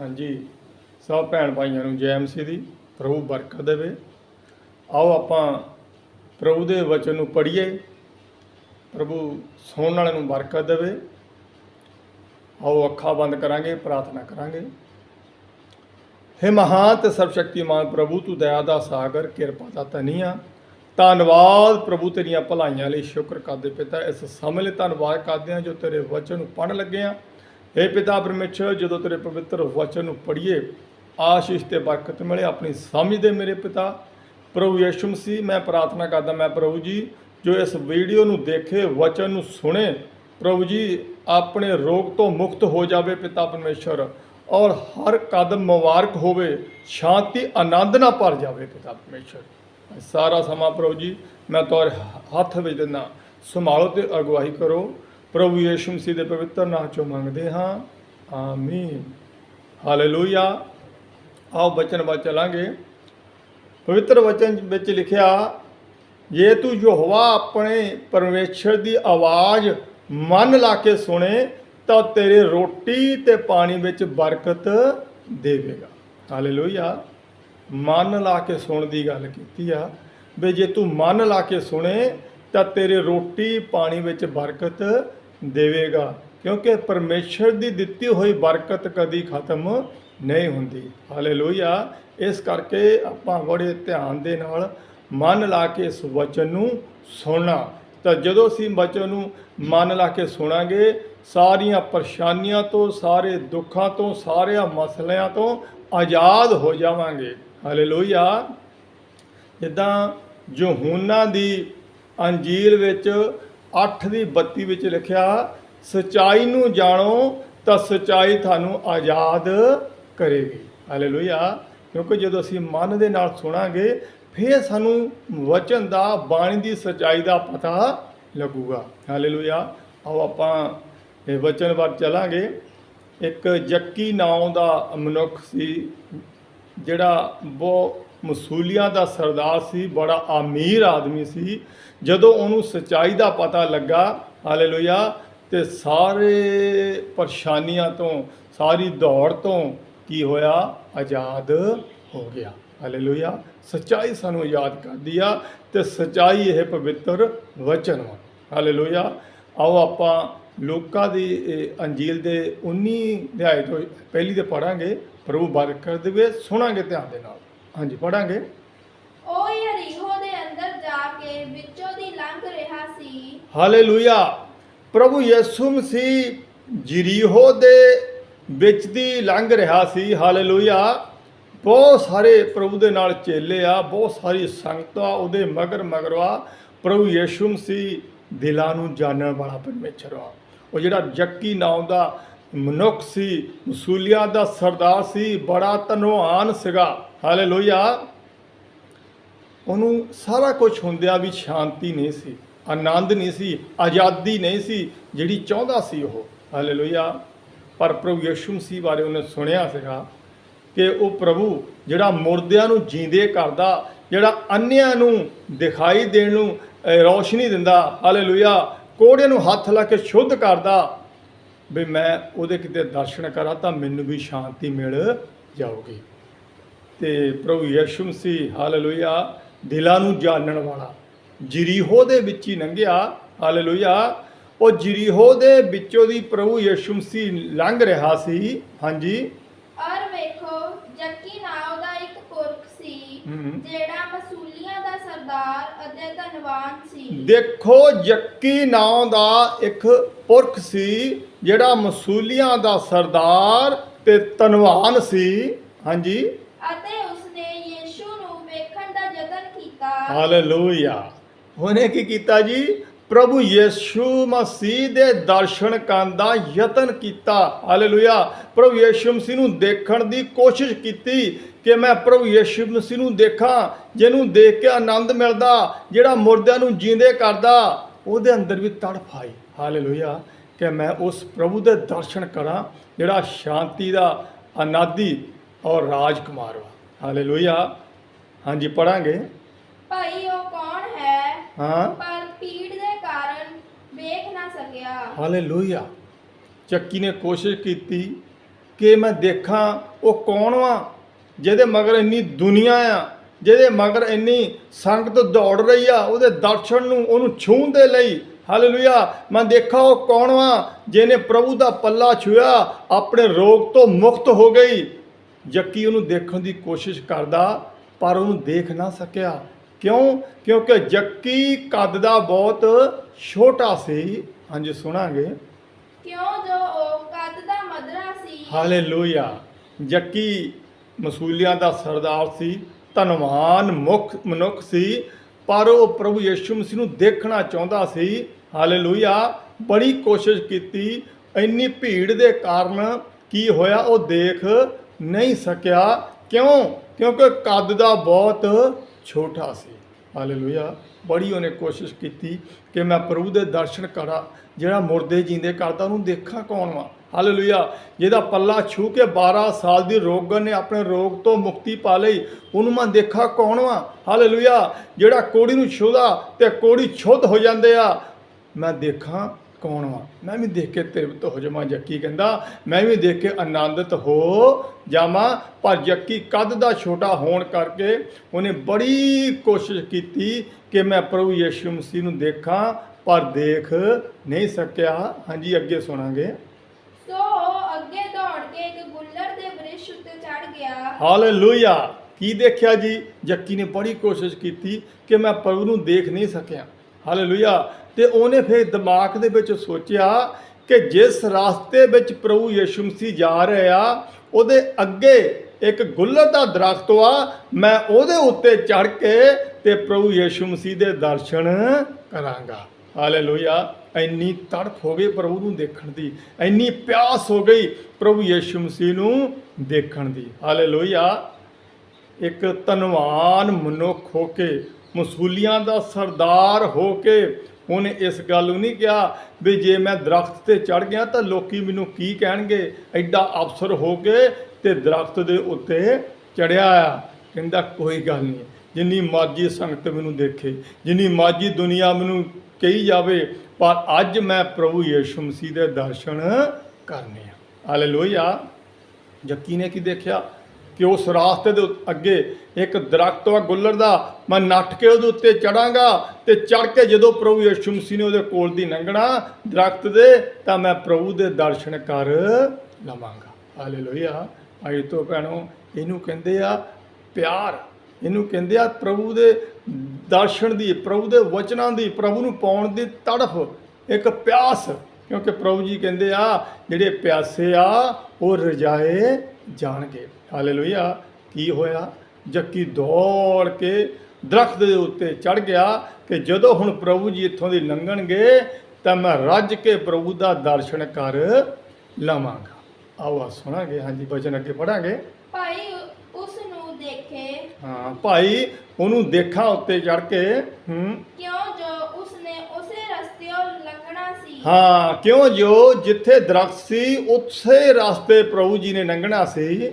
ਹਾਂਜੀ। ਸਭ ਭੈਣ ਭਾਈਆਂ ਨੂੰ ਜੈ ਮਸੀਹ ਦੀ, ਪ੍ਰਭੂ ਬਰਕਤ ਦੇਵੇ। ਆਓ ਆਪਾਂ ਪ੍ਰਭੂ ਦੇ ਵਚਨ ਨੂੰ ਪੜ੍ਹੀਏ। ਪ੍ਰਭੂ ਸੁਣਨ ਵਾਲਿਆਂ ਨੂੰ ਬਰਕਤ ਦੇਵੇ। ਆਓ ਅੱਖਾਂ ਬੰਦ ਕਰਾਂਗੇ, ਪ੍ਰਾਰਥਨਾ ਕਰਾਂਗੇ। ਹੇ ਮਹਾਨ ਤੇ ਸਰਬ ਸ਼ਕਤੀਮਾਨ ਪ੍ਰਭੂ, ਤੂੰ ਦਇਆ ਦਾ ਸਾਗਰ, ਕਿਰਪਾ ਦਾ ਧਨੀਆ। ਧੰਨਵਾਦ ਪ੍ਰਭੂ, ਤੇਰੀਆਂ ਭਲਾਈਆਂ ਲਈ ਸ਼ੁਕਰ ਕਰਦੇ ਪਿਤਾ। ਇਸ ਸਮੇਂ ਲਈ ਧੰਨਵਾਦ ਕਰਦੇ ਹਾਂ ਜੋ ਤੇਰੇ ਵਚਨ ਨੂੰ ਪੜ੍ਹਨ ਲੱਗੇ ਹਾਂ। ਹੇ ਪਿਤਾ ਪਰਮੇਸ਼ਰ, ਜਦੋਂ ਤੇਰੇ ਪਵਿੱਤਰ ਵਚਨ ਨੂੰ ਪੜ੍ਹੀਏ, ਆਸ਼ੀਸ਼ ਤੇ ਬਰਕਤ ਮਿਲੇ। ਆਪਣੀ ਸਮਝ ਦੇ ਮੇਰੇ ਪਿਤਾ, ਪ੍ਰਭੂ ਯਿਸੂ ਮਸੀਹ, ਮੈਂ ਪ੍ਰਾਰਥਨਾ ਕਰਦਾ, ਮੈਂ ਪ੍ਰਭੂ ਜੀ, ਜੋ ਇਸ ਵੀਡੀਓ ਨੂੰ ਦੇਖੇ, ਵਚਨ ਨੂੰ ਸੁਣੇ, ਪ੍ਰਭੂ ਜੀ, ਆਪਣੇ ਰੋਗ ਤੋਂ ਮੁਕਤ ਹੋ ਜਾਵੇ ਪਿਤਾ ਪਰਮੇਸ਼ਰ, ਔਰ ਹਰ ਕਦਮ ਮੁਬਾਰਕ ਹੋਵੇ, ਸ਼ਾਂਤੀ, ਆਨੰਦ ਨਾਲ ਭਰ ਜਾਵੇ ਪਿਤਾ ਪਰਮੇਸ਼ਰ। ਸਾਰਾ ਸਮਾਂ ਪ੍ਰਭੂ ਜੀ, ਮੈਂ ਤੁਹਾਡੇ ਹੱਥ ਵਿੱਚ ਦਿੰਦਾ। ਸੰਭਾਲੋ ਤੇ ਅਗਵਾਈ ਕਰੋ। ਪ੍ਰਭੂ ਯਿਸੂ ਮਸੀਹ ਦੇ ਪਵਿੱਤਰ ਨਾਮ ਚੋਂ ਮੰਗਦੇ ਹਾਂ, ਆਮੀਨ। ਹਾਲੇਲੂਇਆ। ਆਓ ਬਚਨ ਵੱਲ ਚਲਾਂਗੇ। ਪਵਿੱਤਰ ਵਚਨ ਵਿੱਚ ਲਿਖਿਆ, ਜੇ ਤੂੰ ਯਹੋਵਾ ਆਪਣੇ ਪਰਮੇਸ਼ਰ ਦੀ ਆਵਾਜ਼ ਮਨ ਲਾ ਕੇ ਸੁਣੇ, ਤਾਂ ਤੇਰੇ ਰੋਟੀ ਤੇ ਪਾਣੀ ਵਿੱਚ ਬਰਕਤ ਦੇਵੇਗਾ। ਹਾਲੇਲੂਇਆ। ਮਨ ਲਾ ਕੇ ਸੁਣਨ ਦੀ ਗੱਲ ਕੀਤੀ ਆ, ਵੀ ਜੇ ਤੂੰ ਮਨ ਲਾ ਕੇ ਸੁਣੇ, ਤਾਂ ਤੇਰੇ ਰੋਟੀ ਪਾਣੀ ਵਿੱਚ ਬਰਕਤ ਦੇਵੇਗਾ, ਕਿਉਂਕਿ ਪਰਮੇਸ਼ਰ ਦੀ ਦਿੱਤੀ ਹੋਈ ਬਰਕਤ ਕਦੀ ਖਤਮ ਨਹੀਂ ਹੁੰਦੀ। ਹਾਲੇਲੂਇਆ ਇਸ ਕਰਕੇ ਆਪਾਂ ਬੜੇ ਧਿਆਨ ਦੇ ਨਾਲ ਮਨ ਲਾ ਕੇ ਇਸ ਵਚਨ ਨੂੰ ਸੁਣਨਾ। ਤਾਂ ਜਦੋਂ ਅਸੀਂ ਵਚਨ ਨੂੰ ਮਨ ਲਾ ਕੇ ਸੁਣਾਂਗੇ, ਸਾਰੀਆਂ ਪਰੇਸ਼ਾਨੀਆਂ ਤੋਂ, ਸਾਰੇ ਦੁੱਖਾਂ ਤੋਂ, ਸਾਰਿਆਂ ਮਸਲਿਆਂ ਤੋਂ ਆਜ਼ਾਦ ਹੋ ਜਾਵਾਂਗੇ। ਹਾਲੇਲੂਇਆ ਜਿੱਦਾਂ ਯਹੂਨਾ ਦੀ ਅੰਜੀਲ ਵਿੱਚ 8 ਦੀ 32 ਵਿੱਚ ਲਿਖਿਆ, ਸਚਾਈ ਨੂੰ ਜਾਣੋ ਤਾਂ ਸਚਾਈ ਤੁਹਾਨੂੰ ਆਜ਼ਾਦ ਕਰੇਗੀ। ਹਾਲੇਲੂਇਆ। ਕਿਉਂਕਿ ਜਦੋਂ ਅਸੀਂ ਮਨ ਦੇ ਨਾਲ ਸੁਣਾਂਗੇ, ਫਿਰ ਸਾਨੂੰ ਵਚਨ ਦਾ, ਬਾਣੀ ਦੀ ਸਚਾਈ ਦਾ ਪਤਾ ਲੱਗੂਗਾ। ਹਾਲੇਲੂਇਆ। ਆਓ ਆਪਾਂ ਇਹ ਵਚਨ ਵੱਲ ਚਲਾਂਗੇ। ਇੱਕ ਜੱਕੀ ਨਾਮ ਦਾ ਮਨੁੱਖ ਸੀ, ਜਿਹੜਾ ਬਹੁਤ ਮਸੂਲੀਆਂ ਦਾ ਸਰਦਾਰ ਸੀ, ਬੜਾ ਅਮੀਰ ਆਦਮੀ ਸੀ। ਜਦੋਂ ਉਹਨੂੰ ਸਚਾਈ ਦਾ ਪਤਾ ਲੱਗਾ, ਹਾਲੇਲੂਇਆ, ਤੇ ਸਾਰੇ ਪਰੇਸ਼ਾਨੀਆਂ ਤੋਂ, ਸਾਰੀ ਦੌੜ ਤੋਂ ਕੀ ਹੋਇਆ? ਆਜ਼ਾਦ ਹੋ ਗਿਆ। ਹਾਲੇਲੂਇਆ। ਸਚਾਈ ਸਾਨੂੰ ਆਜ਼ਾਦ ਕਰਦੀ ਆ, ਤੇ ਸਚਾਈ ਇਹ ਪਵਿੱਤਰ ਵਚਨ ਵਾ। ਹਾਲੇਲੂਇਆ। ਆਓ ਆਪਾਂ ਲੋਕਾਂ ਦੀ ਅੰਜੀਲ ਦੇ 19 ਅਧਿਆਇ ਤੋਂ ਪਹਿਲੀ ਤੇ ਪੜਾਂਗੇ ਪ੍ਰਭੂ ਬਰਕਤ ਦੇਵੇ ਸੁਣਾਂਗੇ ਧਿਆਨ ਦੇ ਨਾਲ। ਹਾਂਜੀ ਪੜਾਂਗੇ। ਉਹ ਯਰੀਹੋ ਦੇ ਅੰਦਰ ਜਾ ਕੇ ਵਿੱਚੋਂ ਦੀ ਲੰਘ ਰਿਹਾ ਸੀ। ਹਾਲੇਲੂਇਆ। ਪ੍ਰਭੂ ਯਿਸੂ ਮਸੀਹ ਜਰੀਹੋ ਦੇ ਵਿੱਚ ਦੀ ਲੰਘ ਰਿਹਾ ਸੀ। ਹਾਲੇਲੂਇਆ। ਬਹੁਤ ਸਾਰੇ ਪ੍ਰਭੂ ਦੇ ਨਾਲ ਚੇਲੇ ਆ ਬਹੁਤ ਸਾਰੀ ਸੰਗਤਾਂ ਉਹਦੇ ਮਗਰ ਮਗਰਵਾ ਪ੍ਰਭੂ ਯਿਸੂ ਮਸੀਹ ਦਿਲਾਂ ਨੂੰ ਜਾਣਨ ਵਾਲਾ ਪਰਮੇਸ਼ਰ ਆ। ਉਹ ਜਿਹੜਾ ਜੱਕੀ ਨਾਮ ਦਾ ਮਨੁੱਖ ਸੀ ਮਸੂਲੀਆਂ ਦਾ ਸਰਦਾਰ ਸੀ ਬੜਾ ਧਨਵਾਨ ਸੀਗਾ। ਹਾਲੇਲੂਇਆ। ਉਹਨੂੰ ਸਾਰਾ ਕੁਝ ਹੁੰਦਿਆਂ ਵੀ ਸ਼ਾਂਤੀ ਨਹੀਂ ਸੀ, ਆਨੰਦ ਨਹੀਂ ਸੀ, ਆਜ਼ਾਦੀ ਨਹੀਂ ਸੀ, ਜਿਹੜੀ ਚਾਹੁੰਦਾ ਸੀ ਉਹ। ਹਾਲੇਲੂਇਆ। ਪਰ ਪ੍ਰਭੂ ਯਿਸੂ ਮਸੀਹ ਬਾਰੇ ਉਹਨੇ ਸੁਣਿਆ ਸੀਗਾ ਕਿ ਉਹ ਪ੍ਰਭੂ ਜਿਹੜਾ ਮੁਰਦਿਆਂ ਨੂੰ ਜੀਂਦੇ ਕਰਦਾ, ਜਿਹੜਾ ਅੰਨਿਆਂ ਨੂੰ ਦਿਖਾਈ ਦੇਣ ਨੂੰ ਰੌਸ਼ਨੀ ਦਿੰਦਾ, ਹਾਲੇਲੂਇਆ, ਕੋੜਿਆਂ ਨੂੰ ਹੱਥ ਲਾ ਕੇ ਸ਼ੁੱਧ ਕਰਦਾ, ਵੀ ਮੈਂ ਉਹਦੇ ਕਿਤੇ ਦਰਸ਼ਨ ਕਰਾਂ ਤਾਂ ਮੈਨੂੰ ਵੀ ਸ਼ਾਂਤੀ ਮਿਲ ਜਾਊਗੀ। ਤੇ ਪ੍ਰਭੂ ਯਿਸੂ ਮਸੀਹ ਹਾਲੇਲੂਇਆ ਦਿਲਾਂ ਨੂੰ ਜਾਣਨ ਵਾਲਾ। ਜਰੀਹੋ ਦੇ ਵਿੱਚ ਹੀ ਲੰਘਿਆ ਹਾਲੇਲੂਇਆ। ਉਹ ਜਰੀਹੋ ਦੇ ਵਿੱਚੋਂ ਦੀ ਪ੍ਰਭੂ ਯਿਸੂ ਮਸੀਹ ਲੰਘ ਰਿਹਾ ਸੀ। ਹਾਂਜੀ। ਔਰ ਵੇਖੋ ਜੱਕੀ ਨਾਮ ਦਾ ਇੱਕ ਪੁਰਖ ਸੀ। ਜਿਹੜਾ ਮਸੂਲੀਆਂ ਦਾ ਸਰਦਾਰ ਅਤੇ ਧਨਵਾਨ ਸੀ। ਦੇਖੋ ਜੱਕੀ ਨਾਂ ਦਾ ਇੱਕ ਪੁਰਖ ਸੀ ਜਿਹੜਾ ਮਸੂਲੀਆਂ ਦਾ ਸਰਦਾਰ ਤੇ ਧਨਵਾਨ ਸੀ। ਹਾਂਜੀ। ਅਤੇ ਉਸਨੇ ਯੀਸ਼ੂ ਨੂੰ ਵੇਖਣ ਦਾ ਯਤਨ ਕੀਤਾ। ਹਾਲੇਲੂਇਆ। ਉਹਨੇ ਕੀ ਕੀਤਾ ਜੀ? ਪ੍ਰਭੂ ਯਿਸੂ ਮਸੀਹ ਦੇ ਦਰਸ਼ਨ ਕਰਨ ਦਾ ਯਤਨ ਕੀਤਾ। ਹਾਲੇਲੂਇਆ। ਪ੍ਰਭੂ ਯਿਸੂ ਮਸੀਹ ਨੂੰ ਦੇਖਣ ਦੀ ਕੋਸ਼ਿਸ਼ ਕੀਤੀ ਕਿ ਮੈਂ ਪ੍ਰਭੂ ਯਿਸੂ ਮਸੀਹ ਨੂੰ ਦੇਖਾਂ, ਜਿਹਨੂੰ ਦੇਖ ਕੇ ਆਨੰਦ ਮਿਲਦਾ, ਜਿਹੜਾ ਮੁਰਦਿਆਂ ਨੂੰ ਜਿੰਦੇ ਕਰਦਾ, ਉਹਦੇ ਅੰਦਰ ਵੀ ਤੜਫ ਆਈ। ਹਾਲੇਲੂਇਆ। ਕਿ ਮੈਂ ਉਸ ਪ੍ਰਭੂ ਦੇ ਦਰਸ਼ਨ ਕਰਾਂ, ਜਿਹੜਾ ਸ਼ਾਂਤੀ ਦਾ ਅਨਾਦੀ ਔਰ ਰਾਜਕੁਮਾਰ ਵਾ। ਹਾਲੇਲੂਇਆ ਹਾਂਜੀ ਪੜਾਂਗੇ। ਭਾਈ ਉਹ ਕੌਣ ਹੈ? ਹਾਂ। ਪਰ ਪੀੜ ਦੇ ਕਾਰਨ ਵੇਖ ਨਾ ਸਕਿਆ। ਹਾਲੇਲੂਇਆ ਚੱਕੀ ਨੇ ਕੋਸ਼ਿਸ਼ ਕੀਤੀ ਕਿ ਮੈਂ ਦੇਖਾਂ ਉਹ ਕੌਣ ਵਾ? ਜਿਹਦੇ ਮਗਰ ਇੰਨੀ ਦੁਨੀਆ ਆ ਜਿਹਦੇ ਮਗਰ ਇੰਨੀ ਸੰਗਤ ਦੌੜ ਰਹੀ ਆ ਉਹਦੇ ਦਰਸ਼ਨ ਨੂੰ ਉਹਨੂੰ ਛੂਹਣ ਦੇ ਲਈ। ਹਾਲੇਲੂਇਆ ਮੈਂ ਦੇਖਾਂ ਉਹ ਕੌਣ ਵਾ? ਜਿਹਨੇ ਪ੍ਰਭੂ ਦਾ ਪੱਲਾ ਛੂਇਆ ਆਪਣੇ ਰੋਗ ਤੋਂ ਮੁਕਤ ਹੋ ਗਈ। ਜੱਕੀ ਉਹਨੂੰ ਦੇਖਣ ਦੀ ਕੋਸ਼ਿਸ਼ ਕਰਦਾ ਪਰ ਉਹਨੂੰ ਦੇਖ ਨਾ ਸਕਿਆ। ਕਿਉਂ? ਕਿਉਂਕਿ ਜੱਕੀ ਕੱਦ ਦਾ ਬਹੁਤ ਛੋਟਾ ਸੀ। ਹਾਂਜੀ ਸੁਣਾਂਗੇ। ਕਿਉਂ ਜੋ ਉਹ ਕੱਦ ਦਾ ਮਦਰਾ ਸੀ? ਹਾਲੇਲੂਇਆ। ਜੱਕੀ ਮਸੂਲੀਆਂ ਦਾ ਸਰਦਾਰ ਸੀ ਧਨਵਾਨ ਮੁਖ ਮਨੁੱਖ ਸੀ ਪਰ ਉਹ ਪ੍ਰਭੂ ਯਿਸੂ ਮਸੀਹ ਨੂੰ ਦੇਖਣਾ ਚਾਹੁੰਦਾ ਸੀ। ਹਾਲੇਲੂਇਆ। ਬੜੀ ਕੋਸ਼ਿਸ਼ ਕੀਤੀ। ਇੰਨੀ ਭੀੜ ਦੇ ਕਾਰਨ ਕੀ ਹੋਇਆ? ਉਹ ਦੇਖ ਨਹੀਂ ਸਕਿਆ। ਕਿਉਂ? ਕਿਉਂਕਿ ਕੱਦ ਦਾ ਬਹੁਤ ਛੋਟਾ ਸੀ। ਹਾਲੇਲੂਇਆ। ਬੜੀ ਉਹਨੇ ਕੋਸ਼ਿਸ਼ ਕੀਤੀ ਕਿ ਮੈਂ ਪ੍ਰਭੂ ਦੇ ਦਰਸ਼ਨ ਕਰਾਂ। ਜਿਹੜਾ ਮੁਰਦੇ ਜਿੰਦੇ ਕਰਦਾ, ਉਹਨੂੰ ਦੇਖਾਂ ਕੌਣ ਵਾ? ਹਾਲੇਲੂਇਆ। ਜਿਹਦਾ ਪੱਲਾ ਛੂ ਕੇ 12 ਸਾਲ ਦੀ ਰੋਗਨ ਨੇ ਆਪਣੇ ਰੋਗ ਤੋਂ ਮੁਕਤੀ ਪਾ ਲਈ, ਉਹਨੂੰ ਮੈਂ ਦੇਖਾਂ ਕੌਣ ਵਾ? ਹਾਲੇਲੂਇਆ। ਜਿਹੜਾ ਕੋੜੀ ਨੂੰ ਛੂਦਾ ਤੇ ਕੋੜੀ ਛੁੱਧ ਹੋ ਜਾਂਦੇ ਆ। ਮੈਂ ਦੇਖਾਂ ਕੌਣ ਵਾ? ਮੈਂ ਵੀ ਦੇਖ ਕੇ ਤ੍ਰਿਪਤ ਹੋ ਜਾਵਾਂ ਜੱਕੀ ਕਹਿੰਦਾ ਮੈਂ ਵੀ ਦੇਖ ਕੇ ਆਨੰਦਿਤ ਹੋ ਜਾਵਾਂ ਪਰ ਜੱਕੀ ਕੱਦ ਦਾ ਛੋਟਾ ਹੋਣ ਕਰਕੇ ਉਹਨੇ ਬੜੀ ਕੋਸ਼ਿਸ਼ ਕੀਤੀ ਕਿ ਮੈਂ ਪ੍ਰਭੂ ਯਿਸੂ ਮਸੀਹ ਨੂੰ ਦੇਖਾਂ ਪਰ ਦੇਖ ਨਹੀਂ ਸਕਿਆ। ਹਾਂਜੀ ਅੱਗੇ ਸੁਣਾਂਗੇ। ਸੋ ਅੱਗੇ ਦੌੜ ਕੇ ਇੱਕ ਗੁੱਲਰ ਦੇ ਬ੍ਰਿਸ਼ ਉੱਤੇ ਚੜ ਗਿਆ। ਹਾਲੇਲੂਇਆ! ਕੀ ਦੇਖਿਆ ਜੀ? ਜੱਕੀ ਨੇ ਬੜੀ ਕੋਸ਼ਿਸ਼ ਕੀਤੀ ਕਿ ਮੈਂ ਪ੍ਰਭੂ ਨੂੰ ਦੇਖ ਨਹੀਂ ਸਕਿਆ। ਹਾਲੇਲੂਇਆ! ਤੇ ਉਹਨੇ ਫਿਰ ਦਿਮਾਗ ਦੇ ਵਿੱਚ ਸੋਚਿਆ ਕਿ ਜਿਸ ਰਸਤੇ ਵਿੱਚ ਪ੍ਰਭੂ ਯਿਸੂ ਮਸੀਹ ਜਾ ਰਹੇ ਆ, ਉਹਦੇ ਅੱਗੇ ਇੱਕ ਗੁੱਲਰ ਦਾ ਦਰਖਤ ਆ, ਮੈਂ ਉਹਦੇ ਉੱਤੇ ਚੜ ਕੇ ਤੇ ਪ੍ਰਭੂ ਯਿਸੂ ਮਸੀਹ ਦੇ ਦਰਸ਼ਨ ਕਰਾਂਗਾ। ਹਾਲੇਲੂਇਆ। ਇੰਨੀ ਤੜਫ ਹੋ ਗਈ ਪ੍ਰਭੂ ਨੂੰ ਦੇਖਣ ਦੀ। ਇੰਨੀ ਪਿਆਸ ਹੋ ਗਈ ਪ੍ਰਭੂ ਯਿਸੂ ਮਸੀਹ ਨੂੰ ਦੇਖਣ ਦੀ। ਹਾਲੇਲੂਇਆ। ਇੱਕ ਧਨਵਾਨ ਮਨੁੱਖ ਹੋ ਕੇ, ਮਸੂਲੀਆਂ ਦਾ ਸਰਦਾਰ ਹੋ ਕੇ ਉਹਨੇ ਇਸ ਗੱਲ ਨੂੰ ਨਹੀਂ ਕਿਹਾ ਵੀ ਜੇ ਮੈਂ ਦਰਖਤ ਤੇ ਚੜ ਗਿਆ ਤਾਂ ਲੋਕੀ ਮੈਨੂੰ ਕੀ ਕਹਿਣਗੇ? ਐਡਾ ਅਫਸਰ ਹੋ ਕੇ ਤੇ ਦਰਖਤ ਦੇ ਉੱਤੇ ਚੜਿਆ ਆ। ਕਹਿੰਦਾ, ਕੋਈ ਗੱਲ ਨਹੀਂ। ਜਿੰਨੀ ਮਰਜ਼ੀ ਸੰਗਤ ਮੈਨੂੰ ਦੇਖੇ, ਜਿੰਨੀ ਮਰਜ਼ੀ ਦੁਨੀਆ ਮੈਨੂੰ ਕਹੀ ਜਾਵੇ, ਪਰ ਅੱਜ ਮੈਂ ਪ੍ਰਭੂ ਯਿਸੂ ਮਸੀਹ ਦੇ ਦਰਸ਼ਨ ਕਰਨੇ ਆ। ਹਾਲੇਲੂਇਆ ਜੱਕੀ ਨੇ ਕੀ ਦੇਖਿਆ? ਕਿ ਉਸ ਰਾਸਤੇ ਦੇ ਅੱਗੇ ਇੱਕ ਦਰਖਤ ਆ ਗੁੱਲਰ ਦਾ, ਮੈਂ ਨੱਠ ਕੇ ਉਹਦੇ ਉੱਤੇ ਚੜਾਂਗਾ ਤੇ ਚੜ ਕੇ ਜਦੋਂ ਪ੍ਰਭੂ ਯਿਸੂ ਮਸੀਹ ਨੇ ਉਹਦੇ ਕੋਲ ਦੀ ਲੰਘਣਾ ਦਰਖਤ ਦੇ, ਤਾਂ ਮੈਂ ਪ੍ਰਭੂ ਦੇ ਦਰਸ਼ਨ ਕਰ ਲਵਾਂਗਾ। ਹਾਲੇਲੂਇਆ। ਆਈ ਤੋਂ ਭੈਣੋ, ਇਹਨੂੰ ਕਹਿੰਦੇ ਆ ਪਿਆਰ। ਇਹਨੂੰ ਕਹਿੰਦੇ ਆ ਪ੍ਰਭੂ ਦੇ ਦਰਸ਼ਨ ਦੀ, ਪ੍ਰਭੂ ਦੇ ਵਚਨਾਂ ਦੀ, ਪ੍ਰਭੂ ਨੂੰ ਪਾਉਣ ਦੀ ਤੜਫ, ਇੱਕ ਪਿਆਸ। ਕਿਉਂਕਿ ਪ੍ਰਭੂ ਜੀ ਕਹਿੰਦੇ ਆ, ਜਿਹੜੇ ਪਿਆਸੇ ਆ, ਉਹ ਰਜਾਏ ਜਾਣਗੇ। ਹਾਲੇਲੂਇਆ। ਕੀ ਹੋਇਆ? ਜੱਕੀ ਦੌੜ ਕੇ ਦਰਖਤ ਦੇ ਉੱਤੇ ਚੜ ਗਿਆ ਕਿ ਜਦੋਂ ਹੁਣ ਪ੍ਰਭੂ ਜੀ ਇੱਥੋਂ ਦੀ ਲੰਘਣਗੇ ਤਾਂ ਮੈਂ ਰੱਜ ਕੇ ਪ੍ਰਭੂ ਦਾ ਦਰਸ਼ਨ ਕਰ ਲਵਾਂਗਾ। ਆਓ ਆ ਸੁਣਾਂਗੇ ਹਾਂਜੀ ਬਚਨ ਅੱਗੇ ਪੜਾਂਗੇ ਭਾਈ ਉਸ ਨੂੰ ਦੇਖੇ। ਹਾਂ ਭਾਈ ਉਹਨੂੰ ਦੇਖਾਂ ਉੱਤੇ ਚੜ ਕੇ ਹੂੰ। ਕਿਉਂ ਜੋ ਉਸਨੇ ਉਸੇ ਰਸਤਿਓਂ ਲੰਘਣਾ ਸੀ? ਹਾਂ ਕਿਉਂ ਜੋ ਜਿੱਥੇ ਦਰਖਤ ਸੀ ਉਸੇ ਰਸਤੇ ਪ੍ਰਭੂ ਜੀ ਨੇ ਲੰਘਣਾ ਸੀ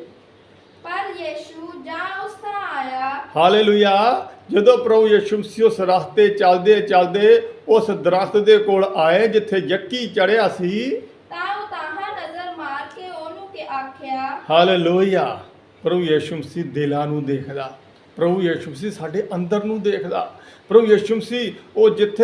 ਪਰ ਯੀਸ਼ੂ ਜਾਂ ਉਸ ਥਾਂ ਆਇਆ ਹਾਲੇਲੂਇਆ। ਜਦੋਂ ਪ੍ਰਭੂ ਯਿਸੂ ਮਸੀਹ ਉਸ ਰਸਤੇ ਚੱਲਦੇ ਚੱਲਦੇ ਉਸ ਦਰਖਤ ਦੇ ਕੋਲ ਆਏ ਜਿੱਥੇ ਜੱਕੀ ਚੜਿਆ ਸੀ। ਤਾਂ ਉਹ ਤਾਹਾਂ ਨਜ਼ਰ ਮਾਰ ਕੇ ਉਹਨੂੰ ਕਿ ਆਖਿਆ ਹਾਲੇਲੂਇਆ। ਪ੍ਰਭੂ ਯਿਸੂ ਮਸੀਹ ਦਿਲਾਂ ਨੂੰ ਦੇਖਦਾ। ਪ੍ਰਭੂ ਯਿਸੂ ਮਸੀਹ ਸਾਡੇ ਅੰਦਰ ਨੂੰ ਦੇਖਦਾ। ਪ੍ਰਭੂ ਯਿਸੂ ਮਸੀਹ ਉਹ ਜਿੱਥੇ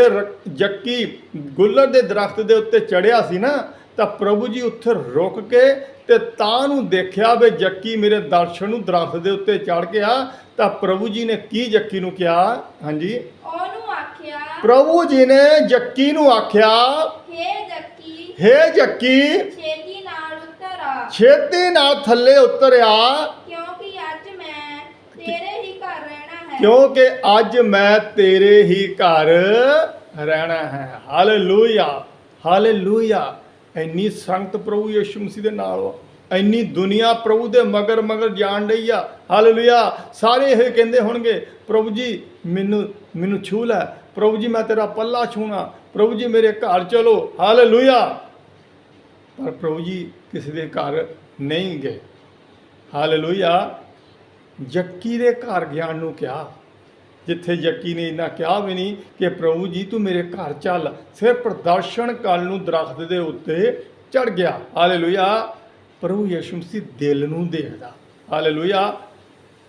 ਜੱਕੀ ਗੁੱਲਰ ਦੇ ਦਰਖਤ ਦੇ ਉੱਤੇ ਚੜਿਆ ਸੀ ਨਾ ਤਾਂ ਪ੍ਰਭੂ ਜੀ ਉੱਥੇ ਰੁਕ ਕੇ ਤੇ ਤਾਂ ਨੂੰ ਦੇਖਿਆ ਵੀ ਜੱਕੀ ਮੇਰੇ ਦਰਸ਼ਨ ਨੂੰ ਦਰਖਤ ਦੇ ਉੱਤੇ ਚੜ ਗਿਆ ਤਾਂ ਪ੍ਰਭੂ ਜੀ ਨੇ ਕੀ ਜੱਕੀ ਨੂੰ ਕਿਹਾ? ਹਾਂਜੀ। ਉਹਨੂੰ ਆਖਿਆ ਪ੍ਰਭੂ ਜੀ ਨੇ ਜੱਕੀ ਨੂੰ ਆਖਿਆ ਹੇ ਜੱਕੀ ਹੇ ਜੱਕੀ ਛੇਤੀ ਨਾਲ ਉੱਤਰ ਆ। ਛੇਤੀ ਨਾਲ ਥੱਲੇ ਉਤਰਿਆ ਕਿਉਂਕਿ ਅੱਜ ਮੈਂ ਤੇਰੇ ਹੀ ਘਰ ਰਹਿਣਾ ਹੈ। ਕਿਉਂਕਿ ਅੱਜ ਮੈਂ ਤੇਰੇ ਹੀ ਘਰ ਰਹਿਣਾ ਹੈ। Hallelujah hallelujah. ਇੰਨੀ ਸੰਗਤ ਪ੍ਰਭੂ ਯਿਸੂ ਮਸੀਹ ਦੇ ਨਾਲ ਵਾ ਇੰਨੀ ਦੁਨੀਆ ਪ੍ਰਭੂ ਦੇ ਮਗਰ ਮਗਰ ਜਾਣ ਰਹੀ ਆ। ਹਾਲੇਲੂਇਆ। ਸਾਰੇ ਇਹ ਕਹਿੰਦੇ ਹੋਣਗੇ, ਪ੍ਰਭੂ ਜੀ, ਮੈਨੂੰ ਮੈਨੂੰ ਛੂ ਲੈ। ਪ੍ਰਭੂ ਜੀ, ਮੈਂ ਤੇਰਾ ਪੱਲਾ ਛੂਣਾ ਪ੍ਰਭੂ ਜੀ, ਮੇਰੇ ਘਰ ਚਲੋ। ਹਾਲੇਲੂਇਆ। ਪਰ ਪ੍ਰਭੂ ਜੀ, ਕਿਸੇ ਦੇ ਘਰ ਨਹੀਂ ਗਏ। ਹਾਲੇਲੂਇਆ। ਜੱਕੀ ਦੇ ਘਰ ਗਿਆਨ ਨੂੰ ਕਿਹਾ। ਜਿੱਥੇ ਜੱਕੀ ਨੇ ਇਹਨਾਂ ਕਿਹਾ ਵੀ ਨਹੀਂ ਕਿ ਪ੍ਰਭੂ ਜੀ ਤੂੰ ਮੇਰੇ ਘਰ ਚੱਲ ਸਿਰਫ ਪ੍ਰਦਰਸ਼ਨ ਕਰਨ ਨੂੰ ਦਰਖਤ ਦੇ ਉੱਤੇ ਚੜ ਗਿਆ। ਹਾਲੇਲੂਇਆ। ਪ੍ਰਭੂ ਯਿਸੂ ਮਸੀਹ ਦਿਲ ਨੂੰ ਦੇਖਦਾ। ਹਾਲੇਲੂਇਆ।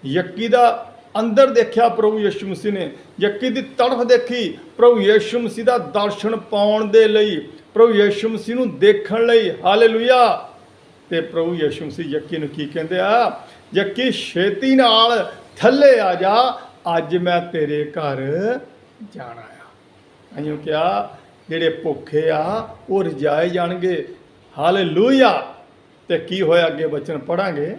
ਯੱਕੀ ਦਾ ਅੰਦਰ ਦੇਖਿਆ ਪ੍ਰਭੂ ਯਿਸੂ ਮਸੀਹ ਨੇ। ਯੱਕੀ ਦੀ ਤੜਫ ਦੇਖੀ ਪ੍ਰਭੂ ਯਿਸੂ ਮਸੀਹ ਦਾ ਦਰਸ਼ਨ ਪਾਉਣ ਦੇ ਲਈ, ਪ੍ਰਭੂ ਯਿਸੂ ਮਸੀਹ ਨੂੰ ਦੇਖਣ ਲਈ। ਹਾਲੇਲੂਇਆ। ਤੇ ਪ੍ਰਭੂ ਯਿਸੂ ਮਸੀਹ ਯੱਕੀ ਨੂੰ ਕੀ ਕਹਿੰਦੇ ਆ? ਯੱਕੀ ਛੇਤੀ ਨਾਲ ਥੱਲੇ ਆ ਜਾ। ਅੱਜ ਮੈਂ ਤੇਰੇ ਘਰ ਜਾਣਾ ਆ। ਅਈਓ ਕਿਹਾ ਜਿਹੜੇ ਭੁੱਖੇ ਆ ਉਹ ਰਜਾਏ ਜਾਣਗੇ। ਹਾਲੇਲੂਇਆ। ਤੇ ਕੀ ਹੋਇਆ ਅੱਗੇ ਬਚਨ ਪੜਾਂਗੇ?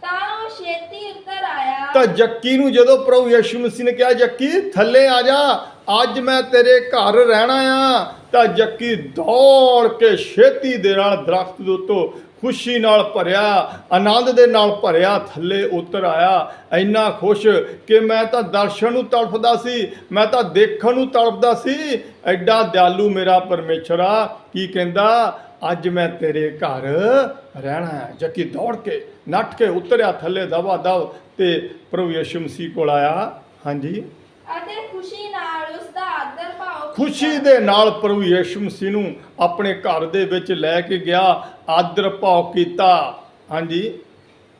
ਤਾਂ ਉਹ ਛੇਤੀ ਉੱਤਰ ਆਇਆ। ਤਾਂ ਜੱਕੀ ਨੂੰ ਜਦੋਂ ਪ੍ਰਭੂ ਯਿਸੂ ਮਸੀਹ ਨੇ ਕਿਹਾ ਜੱਕੀ ਥੱਲੇ ਆ ਜਾ। ਅੱਜ ਮੈਂ ਤੇਰੇ ਘਰ ਰਹਿਣਾ ਆ। ਤਾਂ ਜੱਕੀ ਦੌੜ ਕੇ ਛੇਤੀ ਦੇ ਨਾਲ ਦਰਖਤ ਦੇ ਉੱਤੋਂ ਖੁਸ਼ੀ ਨਾਲ ਭਰਿਆ, ਆਨੰਦ ਦੇ ਨਾਲ ਭਰਿਆ, ਥੱਲੇ ਉਤਰ ਆਇਆ। ਇੰਨਾ ਖੁਸ਼ ਕਿ ਮੈਂ ਤਾਂ ਦਰਸ਼ਨ ਨੂੰ ਤੜਫਦਾ ਸੀ, ਮੈਂ ਤਾਂ ਦੇਖਣ ਨੂੰ ਤੜਫਦਾ ਸੀ। ਐਡਾ ਦਿਆਲੂ ਮੇਰਾ ਪਰਮੇਸ਼ਰ ਆ ਕੀ ਕਹਿੰਦਾ? ਅੱਜ ਮੈਂ ਤੇਰੇ ਘਰ ਰਹਿਣਾ ਹੈ। ਜੱਕੀ ਦੌੜ ਕੇ, ਨੱਠ ਕੇ ਉਤਰਿਆ, ਥੱਲੇ ਦਵਾ ਦਵ ਤੇ ਪ੍ਰਭੂ ਯਿਸੂ ਮਸੀਹ ਕੋਲ ਆਇਆ। ਹਾਂਜੀ। ਅਤੇ ਖੁਸ਼ੀ ਨਾਲ ਉਸ ਦਾ ਆਦਰ ਭਾਵ ਖੁਸ਼ੀ ਦੇ ਨਾਲ ਪ੍ਰਭੂ ਯਿਸੂ ਮਸੀਹ ਨੂੰ ਆਪਣੇ ਘਰ ਦੇ ਵਿੱਚ ਲੈ ਕੇ ਗਿਆ ਆਦਰ ਭਾਵ ਕੀਤਾ। ਹਾਂਜੀ।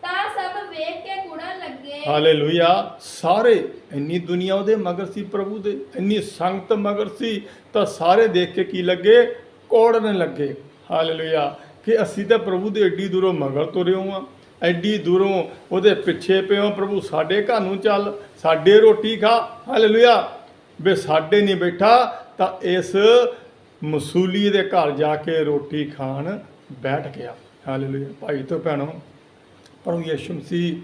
ਤਾਂ ਸਭ ਵੇਖ ਕੇ ਕੁੜਨ ਲੱਗੇ। ਹਾਲੇਲੂਇਆ। ਸਾਰੇ ਇੰਨੀ ਦੁਨੀਆ ਉਹਦੇ ਮਗਰ ਸੀ ਪ੍ਰਭੂ ਦੇ ਇੰਨੀ ਸੰਗਤ ਮਗਰ ਸੀ ਤਾਂ ਸਾਰੇ ਦੇਖ ਕੇ ਕੀ ਲੱਗੇ? ਕੋੜਨ ਲੱਗੇ। ਹਾਲੇਲੂਇਆ। ਕਿ ਅਸੀਂ ਤਾਂ ਪ੍ਰਭੂ ਦੇ ਏਡੀ ਦੂਰੋਂ ਮਗਰ ਤੁਰੇ ਹਾਂ ਐਡੀ ਦੂਰੋਂ ਉਹਦੇ ਪਿੱਛੇ ਪਿਓ ਪ੍ਰਭੂ ਸਾਡੇ ਘਰ ਨੂੰ ਚੱਲ ਸਾਡੇ ਰੋਟੀ ਖਾ। ਹਾਲੇਲੂਇਆ ਵੇ ਸਾਡੇ ਨਹੀਂ ਬੈਠਾ ਤਾਂ ਇਸ ਮਸੂਲੀ ਦੇ ਘਰ ਜਾ ਕੇ ਰੋਟੀ ਖਾਣ ਬੈਠ ਗਿਆ। ਹਾਲੇਲੂਇਆ ਭਾਈ ਤੋਂ ਭੈਣੋ ਪ੍ਰਭੂ ਯਿਸੂ ਮਸੀਹ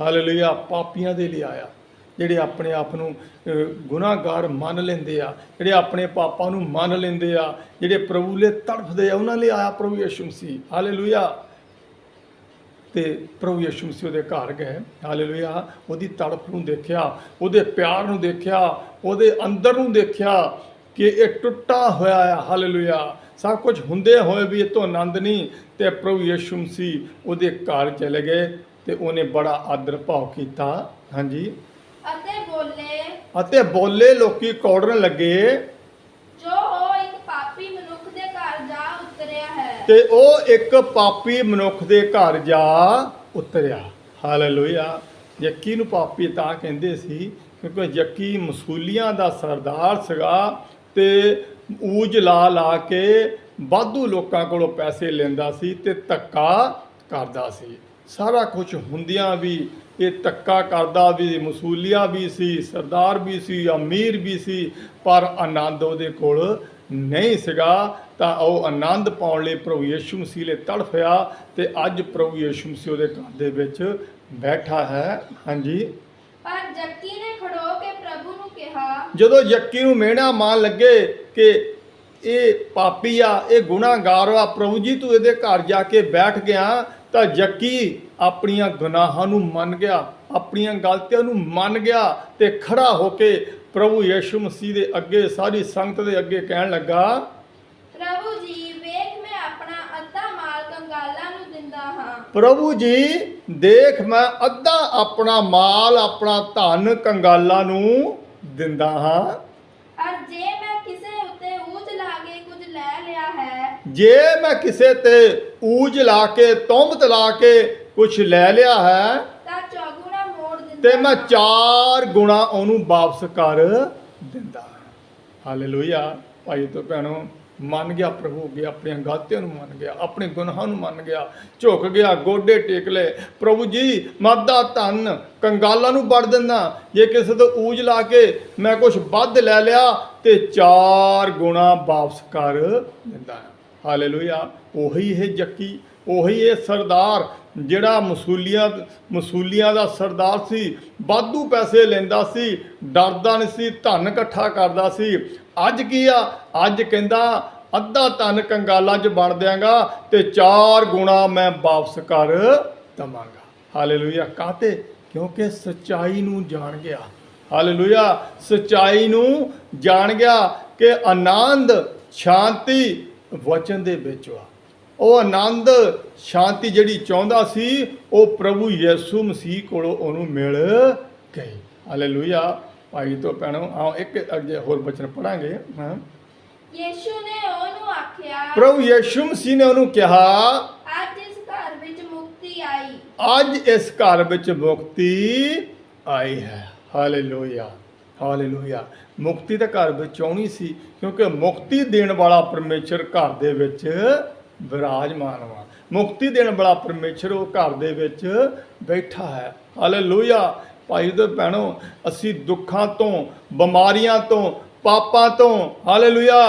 ਹਾਲੇਲੂਇਆ ਪਾਪੀਆਂ ਦੇ ਲਈ ਆਇਆ। ਜਿਹੜੇ ਆਪਣੇ ਆਪ ਨੂੰ ਅਹ, ਗੁਨਾਹਗਾਰ ਮੰਨ ਲੈਂਦੇ ਆ ਜਿਹੜੇ ਆਪਣੇ ਪਾਪਾਂ ਨੂੰ ਮੰਨ ਲੈਂਦੇ ਆ ਜਿਹੜੇ ਪ੍ਰਭੂ ਲਈ ਤੜਫਦੇ ਆ ਉਹਨਾਂ ਲਈ ਆਇਆ ਪ੍ਰਭੂ ਯਿਸੂ ਮਸੀਹ। ਹਾਲੇਲੂਇਆ ਤੇ ਪ੍ਰਭੂ ਯਿਸੂ ਮਸੀਹ ਉਹਦੇ ਘਰ ਗਏ। ਹਾਲੇਲੂਇਆ। ਉਹਦੀ ਤੜਫ ਨੂੰ ਦੇਖਿਆ ਉਹਦੇ ਪਿਆਰ ਨੂੰ ਦੇਖਿਆ ਉਹਦੇ ਅੰਦਰ ਨੂੰ ਦੇਖਿਆ ਕਿ ਇਹ ਟੁੱਟਾ ਹੋਇਆ ਹੈ ਹਾਲੇਲੂਇਆ। ਸਭ ਕੁਝ ਹੁੰਦੇ ਹੋਏ ਵੀ ਇਹ ਤੋਂ ਆਨੰਦ ਨਹੀਂ ਤੇ ਪ੍ਰਭੂ ਯਿਸੂ ਮਸੀਹ ਉਹਦੇ ਘਰ ਚਲੇ ਗਏ ਤੇ ਉਹਨੇ ਬੜਾ ਆਦਰ ਭਾਵ ਕੀਤਾ। ਹਾਂਜੀ। ਅਤੇ ਬੋਲੇ ਅਤੇ ਬੋਲੇ ਲੋਕੀ ਕੌੜਨ ਲੱਗੇ ਜੋ ਉਹ ਇੱਕ ਪਾਪੀ ਮਨੁੱਖ ਦੇ ਘਰ ਜਾ ਉਤਰਿਆ ਹੈ ਤੇ ਉਹ ਇੱਕ ਪਾਪੀ ਮਨੁੱਖ ਦੇ ਘਰ ਜਾ ਉਤਰਿਆ। ਹਾਲੇਲੂਇਆ। ਯੱਕੀ ਨੂੰ ਪਾਪੀ ਤਾਂ ਕਹਿੰਦੇ ਸੀ ਕਿਉਂਕਿ ਯੱਕੀ ਮਸੂਲੀਆਂ ਦਾ ਸਰਦਾਰ ਸੀਗਾ ਤੇ ਊਜ ਲਾ ਲਾ ਕੇ ਵਾਧੂ ਲੋਕਾਂ ਕੋਲੋਂ ਪੈਸੇ ਲੈਂਦਾ ਸੀ ਤੇ ਧੱਕਾ ਕਰਦਾ ਸੀ। ਸਾਰਾ ਕੁਝ ਹੁੰਦਿਆਂ ਵੀ ਇਹ ਧੱਕਾ ਕਰਦਾ ਵੀ, ਮਸੂਲੀਆ ਵੀ ਸੀ, ਸਰਦਾਰ ਵੀ ਸੀ, ਅਮੀਰ ਵੀ ਸੀ, ਪਰ ਆਨੰਦ ਉਹਦੇ ਕੋਲ ਨਹੀਂ ਸੀਗਾ। ਤਾਂ ਉਹ ਆਨੰਦ ਪਾਉਣ ਲਈ ਪ੍ਰਭੂ ਯਿਸੂ ਮਸੀਹ ਲਈ ਤੜਫਿਆ ਤੇ ਅੱਜ ਪ੍ਰਭੂ ਯਿਸੂ ਮਸੀਹ ਉਹਦੇ ਘਰ ਦੇ ਵਿੱਚ ਬੈਠਾ ਹੈ। ਹਾਂਜੀ। ਪਰ ਜੱਕੀ ਨੇ ਖੜੋ ਕੇ ਪ੍ਰਭੂ ਨੂੰ ਕਿਹਾ ਜਦੋਂ ਯੱਕੀ ਨੂੰ ਮਿਹਣਾ ਮਾਨ ਲੱਗੇ ਕਿ ਇਹ ਪਾਪੀ ਆ ਇਹ ਗੁਨਾਹਗਾਰ ਆ ਪ੍ਰਭੂ ਜੀ ਤੂੰ ਇਹਦੇ ਘਰ ਜਾ ਕੇ ਬੈਠ ਗਿਆ ਤਾਂ ਯੱਕੀ ਆਪਣੀਆਂ ਗੁਨਾਹਾਂ ਨੂੰ ਮੰਨ ਗਿਆ ਆਪਣੀਆਂ ਗਲਤੀਆਂ ਨੂੰ ਮੰਨ ਗਿਆ ਤੇ ਖੜਾ ਹੋ ਕੇ ਪ੍ਰਭੂ ਯਿਸੂ ਮਸੀਹ ਦੇ ਅੱਗੇ ਸਾਰੀ ਸੰਗਤ ਦੇ ਅੱਗੇ ਕਹਿਣ ਲੱਗਾ ਪ੍ਰਭੂ ਜੀ ਵੇਖ ਮੈਂ ਆਪਣਾ ਅੱਧਾ ਮਾਲ ਕੰਗਾਲਾਂ ਨੂੰ ਦਿੰਦਾ ਹਾਂ ਪ੍ਰਭੂ ਜੀ ਦੇਖ ਮੈਂ ਅੱਧਾ ਆਪਣਾ ਮਾਲ ਆਪਣਾ ਧਨ ਕੰਗਾਲਾਂ ਨੂੰ ਦਿੰਦਾ ਹਾਂ। ਅਰ ਜੇ ਮੈਂ ਕਿਸੇ ਉੱਤੇ ਊਚ ਲਾ ਕੇ ਕੁਝ ਲੈ ਲਿਆ ਹੈ ਜੇ ਮੈਂ ਕਿਸੇ ਤੇ ਊਜ ਲਾ ਕੇ ਤੁੰਬਤ ਲਾ ਕੇ ਕੁਝ ਲੈ ਲਿਆ ਹੈ ਤਾਂ ਚੌਗੁਣਾ ਮੋੜ ਦਿੰਦਾ ਤੇ ਮੈਂ। ਚਾਰ ਗੁਣਾ ਉਹਨੂੰ ਵਾਪਸ ਕਰ ਦਿੰਦਾ ਹਾਲੇਲੂਇਆ ਭਾਈ ਤੋਂ ਭੈਣੋ ਮੰਨ ਗਿਆ, ਪ੍ਰਭੂ ਅੱਗੇ ਆਪਣੇ ਗਲਤੀਆਂ ਨੂੰ ਮੰਨ ਗਿਆ, ਆਪਣੇ ਗੁਨਾਹਾਂ ਨੂੰ ਮੰਨ ਗਿਆ, ਝੁਕ ਗਿਆ, ਗੋਡੇ ਟੇਕ ਲਏ। ਪ੍ਰਭੂ ਜੀ ਮਰਦਾ ਧਨ, ਕੰਗਾਲਾਂ ਨੂੰ ਵੜ ਦਿੰਦਾ। ਜੇ ਕਿਸੇ ਤੋਂ ਊਜ ਲਾ ਕੇ ਮੈਂ ਕੁਝ ਵੱਧ ਲੈ ਲਿਆ ਤੇ ਚਾਰ ਗੁਣਾ ਵਾਪਸ ਕਰ ਦਿੰਦਾ ਹਾਲੇਲੂਇਆ। ਉਹੀ ਇਹ ਜੱਕੀ, ਉਹੀ ਇਹ ਸਰਦਾਰ ਜਿਹੜਾ ਮਸੂਲੀਆਂ ਮਸੂਲੀਆਂ ਦਾ ਸਰਦਾਰ ਸੀ ਬਾਧੂ ਪੈਸੇ ਲੈਂਦਾ ਸੀ, ਡਰਦਾ ਨਹੀਂ ਸੀ, ਧਨ ਇਕੱਠਾ ਕਰਦਾ ਸੀ ਅੱਜ ਕੀ ਆ? ਅੱਜ ਕਹਿੰਦਾ, ਅੱਧਾ ਧਨ ਕੰਗਾਲਾਂ 'ਚ ਵੰਡ ਦਿਆਂਗਾ ਤੇ ਚਾਰ ਗੁਣਾ ਮੈਂ ਵਾਪਸ ਕਰ ਦਵਾਂਗਾ। ਹਾਲੇਲੂਇਆ ਕਾਤੇ ਕਿਉਂਕਿ ਸਚਾਈ ਨੂੰ ਜਾਣ ਗਿਆ। ਹਾਲੇਲੂਇਆ ਸਚਾਈ ਨੂੰ ਜਾਣ ਗਿਆ ਕਿ ਆਨੰਦ, ਸ਼ਾਂਤੀ ਵਚਨ ਦੇ ਵਿੱਚ ਆ। ਉਹ ਆਨੰਦ, ਸ਼ਾਂਤੀ ਜਿਹੜੀ ਚਾਹੁੰਦਾ ਸੀ, ਉਹ ਪ੍ਰਭੂ ਯਿਸੂ ਮਸੀਹ ਕੋਲੋਂ ਉਹਨੂੰ ਮਿਲ ਗਈ। ਹਾਲੇਲੂਇਆ ਭਾਈ ਤੋਂ ਭੈਣੋ ਆਓ ਇੱਕ ਅੱਗੇ ਹੋਰ ਬਚਨ ਪੜਾਂਗੇ ਹਾਂ। ਯੀਸ਼ੂ ਨੇ ਉਹਨੂੰ ਆਖਿਆ ਪ੍ਰਭੂ ਯਿਸੂ ਮਸੀਹ ਨੇ ਉਹਨੂੰ ਕਿਹਾ ਅੱਜ ਇਸ ਘਰ ਮੁਕਤੀ ਆਈ। ਅੱਜ ਇਸ ਘਰ ਵਿੱਚ ਮੁਕਤੀ ਆਈ ਹੈ। Hallelujah hallelujah. ਮੁਕਤੀ ਤਾਂ ਘਰ ਵਿੱਚ ਆਉਣੀ ਸੀ ਕਿਉਂਕਿ ਮੁਕਤੀ ਦੇਣ ਵਾਲਾ ਪਰਮੇਸ਼ਰ ਘਰ ਦੇ ਵਿੱਚ ਵਿਰਾਜਮਾਨ ਵਾ। ਮੁਕਤੀ ਦੇਣ ਵਾਲਾ ਪਰਮੇਸ਼ਰ ਉਹ ਘਰ ਦੇ ਵਿੱਚ ਬੈਠਾ ਹੈ। ਹਾਲੇਲੂਇਆ। ਭਾਈ ਤੇ ਭੈਣੋ ਅਸੀਂ ਦੁੱਖਾਂ ਤੋਂ ਬਿਮਾਰੀਆਂ ਤੋਂ ਪਾਪਾਂ ਤੋਂ ਹਾਲੇਲੂਇਆ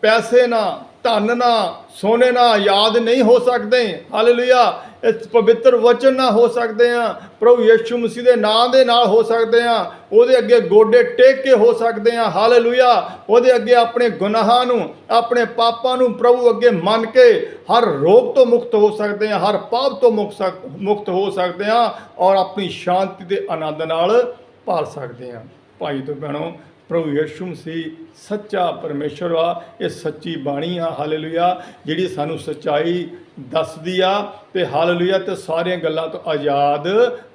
ਪੈਸੇ ਨਾ ਧਨ ਨਾਲ ਸੋਨੇ ਨਾਲ ਯਾਦ ਨਹੀਂ ਹੋ ਸਕਦੇ। ਹਾਲੇਲੂਇਆ ਇਸ ਪਵਿੱਤਰ ਵਚਨ ਨਾਲ ਹੋ ਸਕਦੇ ਆ ਪ੍ਰਭੂ ਯਿਸੂ ਮਸੀਹ ਦੇ ਨਾਮ ਦੇ ਨਾਲ ਹੋ ਸਕਦੇ ਆ ਉਹਦੇ ਅੱਗੇ ਗੋਡੇ ਟੇਕ ਕੇ ਹੋ ਸਕਦੇ ਆ ਹਾਲੇਲੂਇਆ ਉਹਦੇ ਅੱਗੇ ਆਪਣੇ ਗੁਨਾਹਾਂ ਨੂੰ, ਆਪਣੇ ਪਾਪਾਂ ਨੂੰ ਪ੍ਰਭੂ ਅੱਗੇ ਮੰਨ ਕੇ ਹਰ ਰੋਗ ਤੋਂ ਮੁਕਤ ਹੋ ਸਕਦੇ ਆ ਹਰ ਪਾਪ ਤੋਂ ਮੁਕਤ ਸਕ- ਮੁਕਤ ਹੋ ਸਕਦੇ ਆ ਔਰ ਆਪਣੀ ਸ਼ਾਂਤੀ ਦੇ ਆਨੰਦ ਨਾਲ ਭਾਲ ਸਕਦੇ ਆ ਭਾਈ ਤੋਂ ਭੈਣੋ ਪ੍ਰਭੂ ਯਿਸੂ ਮਸੀਹ ਸੱਚਾ ਪਰਮੇਸ਼ਰ ਆ ਇਹ ਸੱਚੀ ਬਾਣੀ ਆ, ਹਾਲੇਲੂਇਆ, ਜਿਹੜੀ ਸਾਨੂੰ ਸੱਚਾਈ ਦੱਸਦੀ ਆ ਤੇ ਹਾਲੇਲੂਇਆ ਤੇ ਸਾਰੀਆਂ ਗੱਲਾਂ ਤੋਂ ਆਜ਼ਾਦ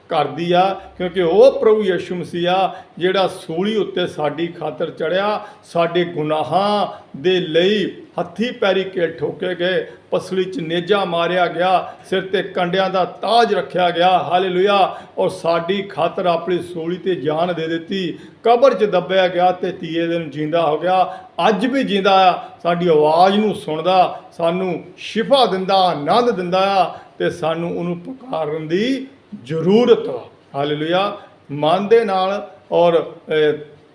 ਕਰਦੀ ਆ, ਕਿਉਂਕਿ ਉਹ ਪ੍ਰਭੂ ਯਿਸੂ ਮਸੀਹ ਆ, ਜਿਹੜਾ ਸੂਲੀ ਉੱਤੇ ਸਾਡੀ ਖਾਤਰ ਚੜਿਆ, ਸਾਡੇ ਗੁਨਾਹਾਂ ਦੇ ਲਈ ਹੱਥੀ ਪੈਰੀ ਕੇ ਠੋਕੇ ਗਏ। ਪਸਲੀ ਚ ਨੇਜਾ ਮਾਰਿਆ ਗਿਆ। ਸਿਰ ਤੇ ਕੰਡਿਆਂ ਦਾ ਤਾਜ ਰੱਖਿਆ ਗਿਆ। ਹਾਲੇਲੂਇਆ। ਔਰ ਸਾਡੀ ਖਾਤਰ ਆਪਣੀ ਸੂਲੀ ਤੇ ਜਾਨ ਦੇ ਦਿੱਤੀ। ਕਬਰ 'ਚ ਦੱਬਿਆ ਗਿਆ ਤੇ ਤੀਏ ਦਿਨ ਜਿੰਦਾ ਹੋ ਗਿਆ। ਅੱਜ ਵੀ ਜਿੰਦਾ ਆ। ਸਾਡੀ ਆਵਾਜ਼ ਨੂੰ ਸੁਣਦਾ। ਸਾਨੂੰ ਸ਼ਿਫਾ ਦਿੰਦਾ, ਆਨੰਦ ਦਿੰਦਾ ਆ। ਤੇ ਸਾਨੂੰ ਉਹਨੂੰ ਪੁਕਾਰਨ ਦੀ ਜ਼ਰੂਰਤ ਆ। ਹਾਲੇਲੂਇਆ। ਮਨ ਦੇ ਨਾਲ ਔਰ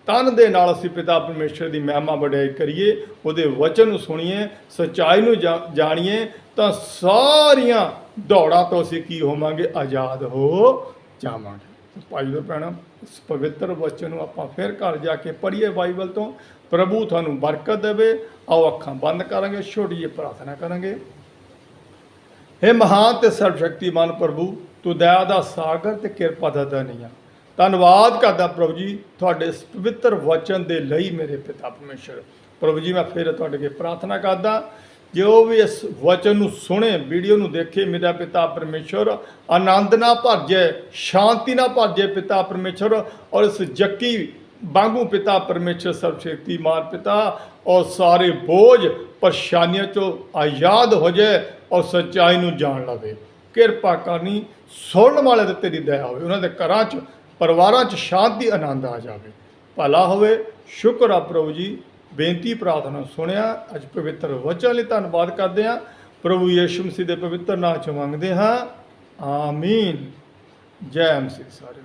ਤਨ ਦੇ ਨਾਲ ਅਸੀਂ ਪਿਤਾ ਪਰਮੇਸ਼ਰ ਦੀ ਮਹਿਮਾ ਵਡਿਆਈ ਕਰੀਏ, ਉਹਦੇ ਵਚਨ ਨੂੰ ਸੁਣੀਏ, ਸੱਚਾਈ ਨੂੰ ਜਾ- ਜਾਣੀਏ, ਤਾਂ ਸਾਰੀਆਂ ਦੌੜਾਂ ਤੋਂ ਅਸੀਂ ਕੀ ਹੋਵਾਂਗੇ? ਆਜ਼ਾਦ ਹੋ ਜਾਵਾਂਗੇ। ਭਾਈ ਦੇ ਭੈਣਾਂ, ਇਸ ਪਵਿੱਤਰ ਵਚਨ ਨੂੰ ਆਪਾਂ ਫਿਰ ਘਰ ਜਾ ਕੇ ਪੜ੍ਹੀਏ ਬਾਈਬਲ ਤੋਂ। ਪ੍ਰਭੂ ਤੁਹਾਨੂੰ ਬਰਕਤ ਦੇਵੇ। ਆਓ ਅੱਖਾਂ ਬੰਦ ਕਰਾਂਗੇ ਛੋਟੀ ਜਿਹੀ ਪ੍ਰਾਰਥਨਾ ਕਰਾਂਗੇ। हे ਮਹਾਨ ਤੇ ਸਰਵ ਸ਼ਕਤੀਮਾਨ ਪ੍ਰਭੂ, ਤੂੰ ਦਇਆ ਦਾ ਸਾਗਰ ਤੇ ਕਿਰਪਾ ਦਾ ਧਨੀ ਆ। ਧੰਨਵਾਦ ਕਰਦਾ ਪ੍ਰਭੂ ਜੀ ਤੁਹਾਡੇ ਇਸ ਪਵਿੱਤਰ ਵਚਨ ਦੇ ਲਈ ਮੇਰੇ ਪਿਤਾ ਪਰਮੇਸ਼ਰ। ਪ੍ਰਭੂ ਜੀ, ਮੈਂ ਫਿਰ ਤੁਹਾਡੇ ਅੱਗੇ ਪ੍ਰਾਰਥਨਾ ਕਰਦਾ, ਜੋ ਵੀ ਇਸ ਵਚਨ ਨੂੰ ਸੁਣੇ, ਵੀਡੀਓ ਨੂੰ ਦੇਖੇ, ਮੇਰਾ ਪਿਤਾ ਪਰਮੇਸ਼ਰ, ਆਨੰਦ ਨਾਲ ਭਰ ਜਾਏ ਸ਼ਾਂਤੀ ਨਾਲ ਭਰ ਜਾਏ ਪਿਤਾ ਪਰਮੇਸ਼ਰ, ਔਰ ਇਸ ਜੱਕੀ ਵਾਂਗੂ ਪਿਤਾ ਪਰਮੇਸ਼ਰ ਸਰਵ ਸ਼ਕਤੀਮਾਨ ਪਿਤਾ, ਔਰ ਸਾਰੇ ਬੋਝ ਪਰੇਸ਼ਾਨੀਆਂ 'ਚੋਂ ਆਜ਼ਾਦ ਹੋ ਜਾਏ, ਔਰ ਸੱਚਾਈ ਨੂੰ ਜਾਣ ਲਵੇ। ਕਿਰਪਾ ਕਰਨੀ, ਸੁਣਨ ਵਾਲੇ ਤੇ ਤੇਰੀ ਦਇਆ ਹੋਵੇ, ਉਹਨਾਂ ਦੇ ਘਰਾਂ 'ਚ ਪਰਿਵਾਰਾਂ 'ਚ ਸ਼ਾਂਤੀ, ਆਨੰਦ ਆ ਜਾਵੇ। ਭਲਾ ਹੋਵੇ। ਸ਼ੁਕਰ ਆ ਪ੍ਰਭੂ ਜੀ। ਬੇਨਤੀ, ਪ੍ਰਾਰਥਨਾ ਸੁਣਿਆ। ਅੱਜ ਪਵਿੱਤਰ ਵਚਨ ਲਈ ਧੰਨਵਾਦ ਕਰਦੇ ਹਾਂ। ਪ੍ਰਭੂ ਯਿਸੂ ਮਸੀਹ ਦੇ ਪਵਿੱਤਰ ਨਾਮ 'ਚ ਮੰਗਦੇ ਹਾਂ। ਆਮੀਨ। ਜੈ ਮਸੀਹ। ਸਾਰੇ